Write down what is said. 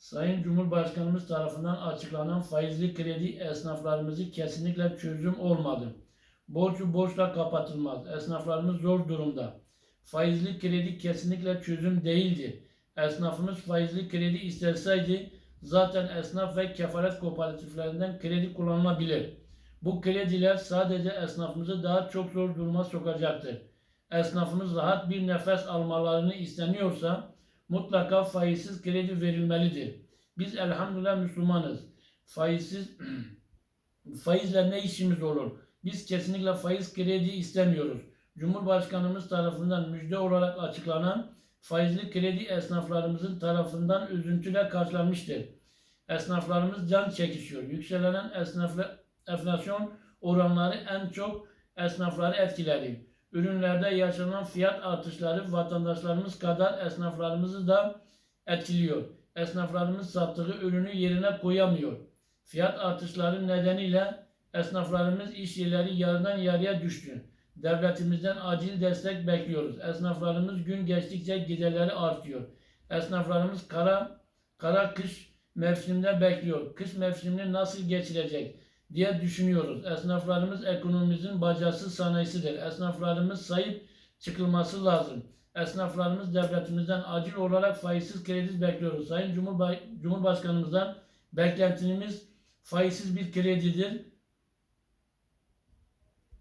Sayın Cumhurbaşkanımız tarafından açıklanan faizli kredi esnaflarımızı kesinlikle çözüm olmadı. Borcu borçla kapatılmaz. Esnaflarımız zor durumda. Faizli kredi kesinlikle çözüm değildi. Esnafımız faizli kredi isteseydi zaten esnaf ve kefalet kooperatiflerinden kredi kullanılabilir. Bu krediler sadece esnafımızı daha çok zor duruma sokacaktır. Esnafımız rahat bir nefes almalarını isteniyorsa mutlaka faizsiz kredi verilmelidir. Biz elhamdülillah Müslümanız. Faizsiz faizle ne işimiz olur? Biz kesinlikle faiz kredi istemiyoruz. Cumhurbaşkanımız tarafından müjde olarak açıklanan faizli kredi esnaflarımızın tarafından üzüntüyle karşılanmıştır. Esnaflarımız can çekişiyor. Yükselen esnafla, enflasyon oranları en çok esnafları etkiledi. Ürünlerde yaşanan fiyat artışları vatandaşlarımız kadar esnaflarımızı da etkiliyor. Esnaflarımız sattığı ürünü yerine koyamıyor. Fiyat artışları nedeniyle esnaflarımız iş yerleri yarıdan yarıya düştü. Devletimizden acil destek bekliyoruz. Esnaflarımız gün geçtikçe giderleri artıyor. Esnaflarımız kara kara kış mevsiminde bekliyor. Kış mevsimini nasıl geçirecek diye düşünüyoruz. Esnaflarımız ekonomimizin bacası sanayisidir. Esnaflarımız sahip çıkılması lazım. Esnaflarımız devletimizden acil olarak faizsiz kredi bekliyoruz. Sayın Cumhurba- Cumhurbaşkanımızdan beklentimiz faizsiz bir kredidir.